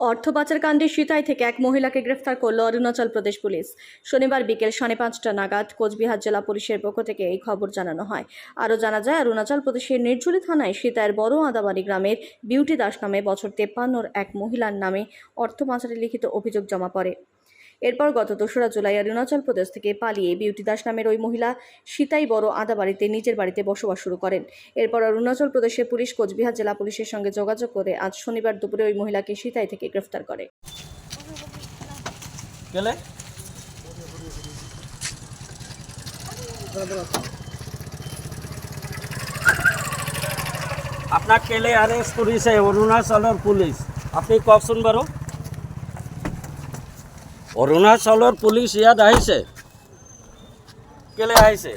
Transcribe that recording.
অর্থ পাচার কাণ্ডে সিতাই থেকে এক মহিলাকে গ্রেফতার করল অরুণাচল প্রদেশ পুলিশ। শনিবার বিকেল সাড়ে পাঁচটা নাগাদ কোচবিহার জেলা পুলিশের পক্ষ থেকে এই খবর জানানো হয়। আরও জানা যায়, অরুণাচল প্রদেশের নির্ঝুলি থানায় সিতাইয়ের বড় আদাবাড়ি গ্রামের বিউটি দাস নামে বছর তেপ্পান্নর এক মহিলার নামে অর্থ পাচারের লিখিত অভিযোগ জমা পড়ে। এরপর গত দোসরা জুলাই অরুণাচল প্রদেশ থেকে পালিয়ে বিউটি দাস নামের ওই মহিলা সিতাই বড় আদাবাড়িতে নিজের বাড়িতে বসবাস শুরু করেন। এরপর অরুণাচল প্রদেশের পুলিশ কোচবিহার জেলা পুলিশের সঙ্গে যোগাযোগ করে আজ শনিবার দুপুরে ওই মহিলাকে সিতাই থেকে গ্রেফতার করে। আপনার কেলে অ্যারেস্ট করেছে অরুণাচলের পুলিশ? আপনি কওকচোন বাৰু অৰুণাচলৰ পুলিচ ইয়াত আহিছে। কেলে আহিছে?